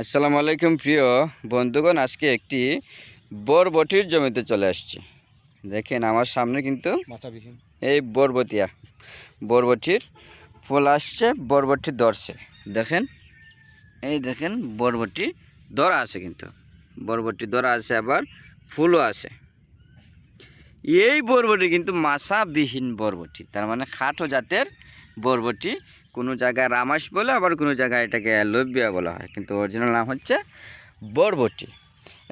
আসসালামু আলাইকুম প্রিয় বন্ধুগণ আজকে একটি বরবটির জমিতে চলে আসছি। দেখেন আমার সামনে কিন্তু এই বরবতিয়া বরবটির ফুল আসছে বরবটি ধরছে। দেখেন এই দেখেন বরবটি দরা আছে কিন্তু। বরবটি দরা আছে আবার ফুলও আছে। এই বরবটি কিন্তু মাসাবিহীন বরবটি তার মানে খাটো জাতের বরবটি কোনো জায়গায় রামাস বলে আবার কোনো জায়গায় এটাকে লোবিয়া বলা হয়। কিন্তু অরিজিনাল নাম হচ্ছে বরবটি।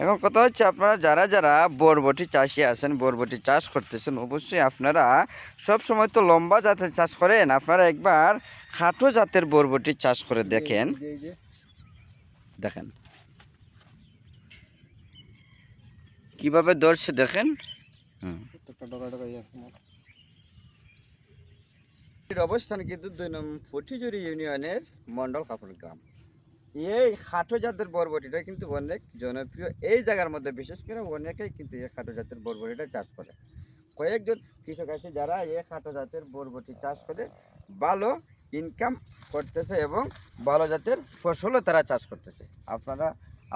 এখন কথা হচ্ছে আপনারা যারা যারা বরবটি চাষি আছেন, বরবটি চাষ করতেছেন, অবশ্যই আপনারা সব সময় তো লম্বা জাতের চাষ করেন। আপনারা একবার খাটো জাতের বরবটি চাষ করে দেখেন। দেখেন। কীভাবে ধরছে দেখেন? হুম একটা ডগা ডগা ইয়ে আছে আমার। এর অবস্থান কিন্তু দুই নম্বর ফটিজুরি ইউনিয়নের মন্ডল কাপড় গ্রাম। এই খাটো জাতের বরবটিটা কিন্তু অনেক জনপ্রিয়। এই জায়গার মধ্যে বিশেষ করে অনেকেই কিন্তু এই খাটো জাতের বরবটিটা চাষ করে। কয়েকজন কৃষক আছে যারা এই খাটো জাতের বরবটি চাষ করে ভালো ইনকাম করতেছে এবং ভালো জাতের ফসলও তারা চাষ করতেছে। আপনারা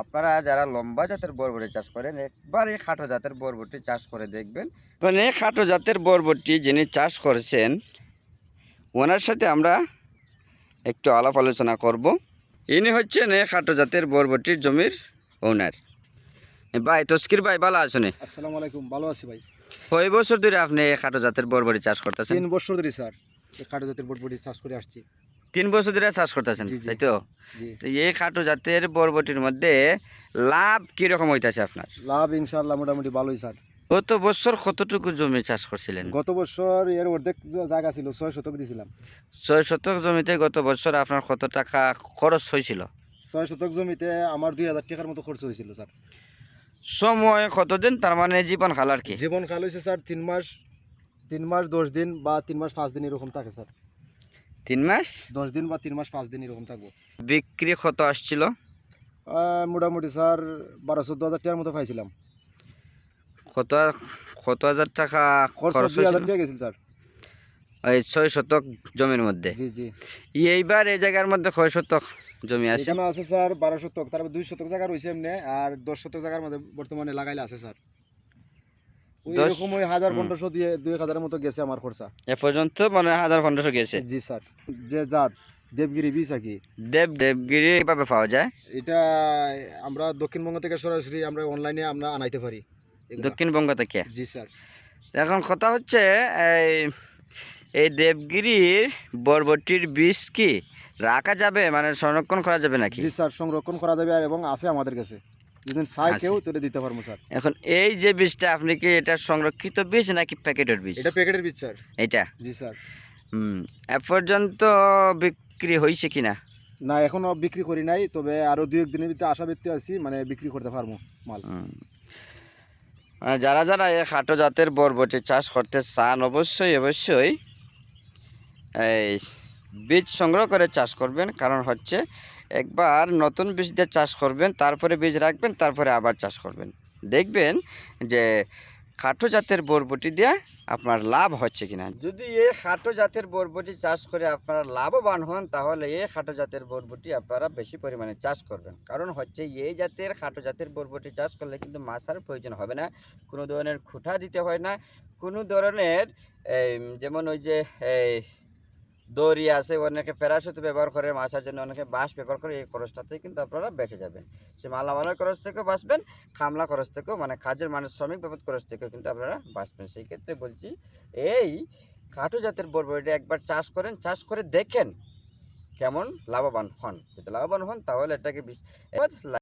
আপনারা যারা লম্বা জাতের বরবটি চাষ করেন, একবার এই খাটো জাতের বরবটি চাষ করে দেখবেন। মানে খাটো জাতের বরবটি যিনি চাষ করেছেন ওনার সাথে আমরা একটু আলাপ আলোচনা করব। ইনি হচ্ছেন খাটো জাতের বরবটির জমির ওনার ভাই তস্কির ভাই ভালো আছেন? আসসালামু আলাইকুম ভালো আছি ভাই। কয় বছর ধরে আপনি খাটো জাতের বরবটি চাষ করতেছেন? তিন বছর ধরে স্যার কাঠো জাতের বরবটি চাষ করে আসছি। তিন বছর ধরে চাষ করতেছেন। তাই তো? তো এই খাটো জাতের বরবটির মধ্যে লাভ কীরকম হইতাছে আপনার? লাভ ইনশাআল্লাহ মোটামুটি ভালোই স্যার। গত বছর কতটুকু জমি চাষ করছিলেন? গত বছর এর অর্ধেক জায়গা ছিল ছয় শতক দিছিলাম। ছয় শতক জমিতে গত বছর আপনার কত টাকা খরচ হয়েছিল? ছয় শতক জমিতে আমার দুই হাজার টাকার মতো খরচ হয়েছিল স্যার। সময় কতদিন? তার মানে জীবন খাল আর কি? জীবন কাল হয়েছে স্যার তিন মাস তিন মাস দশ দিন বা তিন মাস পাঁচ দিন এরকম থাকে স্যার। তিন মাস? দশ দিন বা তিন মাস পাঁচ দিন এরকম থাকব। বিক্রি কত আসছিল? মোটামুটি স্যার বারো চোদ্দ হাজার টাকার মতো পাইছিলাম। কত কত হাজার টাকা খরচ হয়েছিল? এই ছয় শতক জমির মধ্যে। জি জি। এইবার এই জায়গার মধ্যে কয় শতক জমি আছে? এখানে আছে স্যার বারো শতক তারপর দুই শতক জায়গা রয়েছে এমনি আর দশ শতক জায়গার মধ্যে বর্তমানে লাগাইলে আছে স্যার। ওই হাজার। পনেরোশো দিয়ে দুই হাজারের মতো গেছে আমার খরচা। এ পর্যন্ত মানে হাজার পনেরোশো গেছে। জি স্যার। যে জাত দেবগিরি বীজ আর কি। দেব দেবগিরি পাওয়া যায়? এটা আমরা দক্ষিণবঙ্গ থেকে সরাসরি আমরা অনলাইনে আমরা আনাইতে পারি। দক্ষিণবঙ্গ থেকে? জি স্যার। এখন কথা হচ্ছে এই এই দেবগিরির বরবটির বীজ কি রাখা যাবে? মানে সংরক্ষণ করা যাবে নাকি? জি স্যার সংরক্ষণ করা যাবে আর এবং আছে আমাদের কাছে। যদি চাই কেউ তুলে দিতে পারব স্যার। এখন এই যে বীজটা আপনি কি এটা সংরক্ষিত বীজ নাকি প্যাকেটের বীজ এটা প্যাকেটের বীজ স্যার। এটা? জি স্যার। হুম এ পর্যন্ত বিক্রি হয়েছে কিনা? না এখনও বিক্রি করি নাই তবে আরও দুই একদিনের ভিতরে আশা ব্যক্তি আছি মানে বিক্রি করতে পারব মাল। যারা যারা এই খাটো জাতের বরবটি চাষ করতে চান, অবশ্যই অবশ্যই এই বীজ সংগ্রহ করে চাষ করবেন। কারণ হচ্ছে একবার নতুন বীজ দিয়ে চাষ করবেন, তারপরে বীজ রাখবেন, তারপরে আবার চাষ করবেন। দেখবেন যে খাটো জাতের বরবটি দিয়ে আপনার লাভ হচ্ছে কিনা? যদি এই খাটো জাতের বরবটি চাষ করে আপনারা লাভবান হন, তাহলে এই খাটো জাতের বরবটি আপনারা বেশি পরিমাণে চাষ করবেন। কারণ হচ্ছে এই জাতের খাটো জাতের বরবটি চাষ করলে কিন্তু মাছার প্রয়োজন হবে না, কোনো ধরনের খুঁটা দিতে হয় না। কোনো ধরনের যেমন ওই যে দড়ি আছে, অনেকে প্যারাশুট ব্যবহার করে মাছার জন্য, অনেকে বাঁশ ব্যবহার করে, এই খরচটাতে কিন্তু আপনারা বেঁচে যাবেন। সে মালামালের খরচ থেকেও বাঁচবেন, খামলা খরচ থেকেও মানে কাজের মানে শ্রমিক বাবদ খরচ থেকেও কিন্তু আপনারা বাঁচবেন। সেই ক্ষেত্রে বলছি, এই খাটো জাতের বরবটি একবার চাষ করেন, চাষ করে দেখেন কেমন লাভবান হন। যদি লাভবান হন, তাহলে এটাকে